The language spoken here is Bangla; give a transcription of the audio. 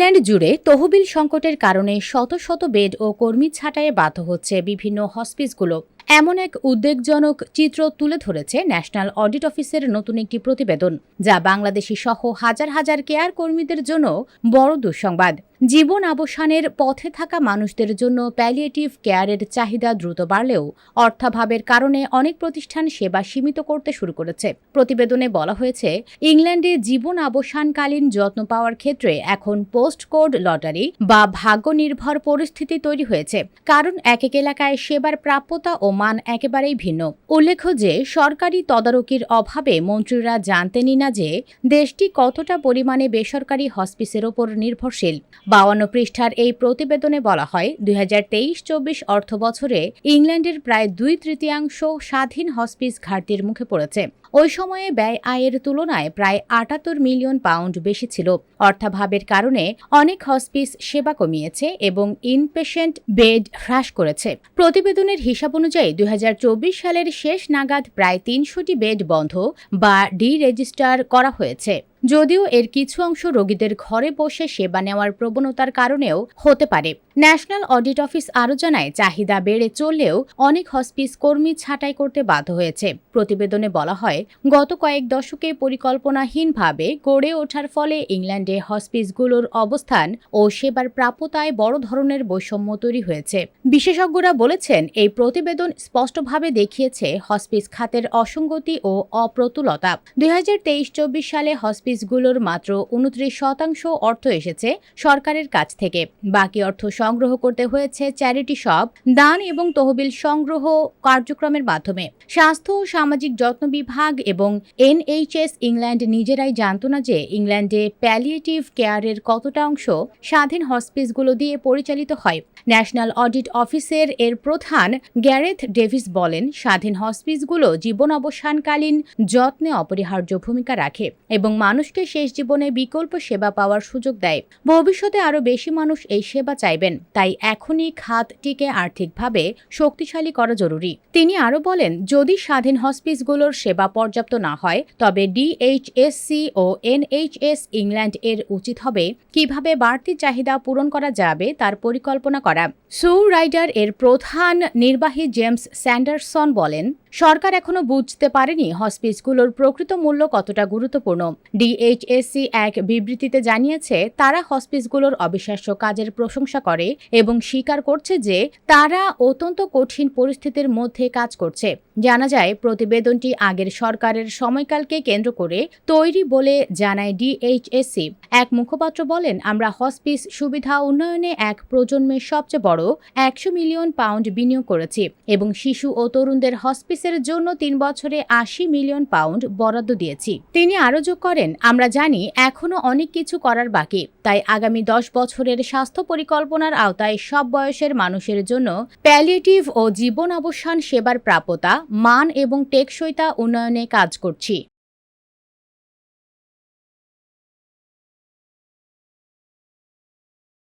ইংল্যান্ড জুড়ে তহবিল সংকটের কারণে শত শত বেড ও কর্মী ছাঁটাইয়ে বাধ্য হচ্ছে বিভিন্ন হসপিসগুলো। এমন এক উদ্বেগজনক চিত্র তুলে ধরেছে ন্যাশনাল অডিট অফিসের নতুন একটি প্রতিবেদন, যা বাংলাদেশি সহ হাজার হাজার কেয়ার কর্মীদের জন্য বড় দুঃসংবাদ। জীবন অবসানের পথে থাকা মানুষদের জন্য প্যালিয়েটিভ কেয়ারের চাহিদা দ্রুত বাড়লেও অর্থাভাবের কারণে অনেক প্রতিষ্ঠান সেবা সীমিত করতে শুরু করেছে। প্রতিবেদনে বলা হয়েছে, ইংল্যান্ডে জীবন অবসানকালীন যত্ন পাওয়ার ক্ষেত্রে এখন পোস্ট কোড লটারি বা ভাগ্য নির্ভর পরিস্থিতি তৈরি হয়েছে। কারণ এক এক এলাকায় সেবার প্রাপ্যতা ও মান একেবারেই ভিন্ন। উল্লেখ্য যে, সরকারি তদারকির অভাবে মন্ত্রীরা জানতেনই না যে, দেশটি কতটা পরিমাণে বেসরকারি হসপিসের ওপর নির্ভরশীল। বাউান্ন পৃষ্ঠার এই প্রতিবেদনে বলা হয়, দুই হাজার তেইশ চব্বিশ অর্থ বছরে ইংল্যান্ডের প্রায় দুই তৃতীয়াংশ স্বাধীন হসপিস ঘাটতির মুখে পড়েছে। ওই সময়ে ব্যয় আয়ের তুলনায় প্রায় আটাত্তর মিলিয়ন পাউন্ড বেশি ছিল। অর্থাভাবের কারণে অনেক হসপিস সেবা কমিয়েছে এবং ইনপেশেন্ট বেড হ্রাস করেছে। প্রতিবেদনের হিসাব অনুযায়ী দু হাজার চব্বিশ সালের শেষ নাগাদ প্রায় তিনশোটি বেড বন্ধ বা ডি রেজিস্টার করা হয়েছে। যদিও এর কিছু অংশ রোগীদের ঘরে বসে সেবা নেওয়ার প্রবণতার কারণেও হতে পারে। ন্যাশনাল অডিট অফিস আরও জানায়, চাহিদা বেড়ে চললেও অনেক হসপিস কর্মী ছাঁটাই করতে বাধ্য হয়েছে। প্রতিবেদনে বলা হয়, গত কয়েক দশকে পরিকল্পনাহীনভাবে গড়ে ওঠার ফলে ইংল্যান্ডে হসপিসগুলোর অবস্থান ও সেবার প্রাপ্যতায় বড় ধরনের বৈষম্য তৈরি হয়েছে। বিশেষজ্ঞরা বলেছেন, এই প্রতিবেদন স্পষ্টভাবে দেখিয়েছে হসপিস খাতের অসঙ্গতি ও অপ্রতুলতা। দুই হাজার সালে হসপিসগুলোর মাত্র উনত্রিশ শতাংশ অর্থ এসেছে সরকারের কাছ থেকে। বাকি অর্থ সংগ্রহ করতে হয়েছে চ্যারিটি শপ, দান এবং তহবিল সংগ্রহ কার্যক্রমের মাধ্যমে। স্বাস্থ্য ও সামাজিক যত্ন বিভাগ এবং এনএইচএস ইংল্যান্ড নিজেরাই জানত না যে ইংল্যান্ডে প্যালিয়েটিভ কেয়ারের কতটা অংশ স্বাধীন হসপিসগুলো দিয়ে পরিচালিত হয়। ন্যাশনাল অডিট অফিসের এর প্রধান গ্যারেথ ডেভিস বলেন, স্বাধীন হসপিসগুলো জীবন অবসানকালীন যত্নে অপরিহার্য ভূমিকা রাখে এবং মানুষকে শেষ জীবনে বিকল্প সেবা পাওয়ার সুযোগ দেয়। ভবিষ্যতে আরও বেশি মানুষ এই সেবা চাইবেন। তাই এখনই খাতটিকে আর্থিকভাবে শক্তিশালী করা জরুরি। তিনি আরও বলেন, যদি স্বাধীন হসপিসগুলোর সেবা পর্যাপ্ত না হয়, তবে ডিএইচএসসি ও এনএইচএস ইংল্যান্ড এর উচিত হবে কীভাবে বাড়তি চাহিদা পূরণ করা যাবে তার পরিকল্পনা করা। সু রাইডার এর প্রধান নির্বাহী জেমস স্যান্ডারসন বলেন সরকার এখনও বুঝতে পারেনি হসপিসগুলোর প্রকৃত মূল্য কতটা গুরুত্বপূর্ণ। ডিএইচএসসি এক বিবৃতিতে জানিয়েছে, তারা হসপিসগুলোর অবিশ্বাস্য কাজের প্রশংসা করে এবং স্বীকার করছে যে তারা অত্যন্ত কঠিন পরিস্থিতির মধ্যে কাজ করছে। জানা যায়, প্রতিবেদনটি আগের সরকারের সময়কালকে কেন্দ্র করে তৈরি বলে জানায় ডিএইচএসসি এক মুখপাত্র বলেন, আমরা হসপিস সুবিধা উন্নয়নে এক প্রজন্মের সবচেয়ে বড় একশো মিলিয়ন পাউন্ড বিনিয়োগ করেছি এবং শিশু ও তরুণদের হসপিসের জন্য তিন বছরে আশি মিলিয়ন পাউন্ড বরাদ্দ দিয়েছি। তিনি আরও যোগ করেন, আমরা জানি এখনও অনেক কিছু করার বাকি, তাই আগামী দশ বছরের স্বাস্থ্য পরিকল্পনার আওতায় সব বয়সের মানুষের জন্য প্যালিয়েটিভ ও জীবন অবসান সেবার প্রাপ্যতা মান এবং টেকসইতা উন্নয়নে কাজ করছি।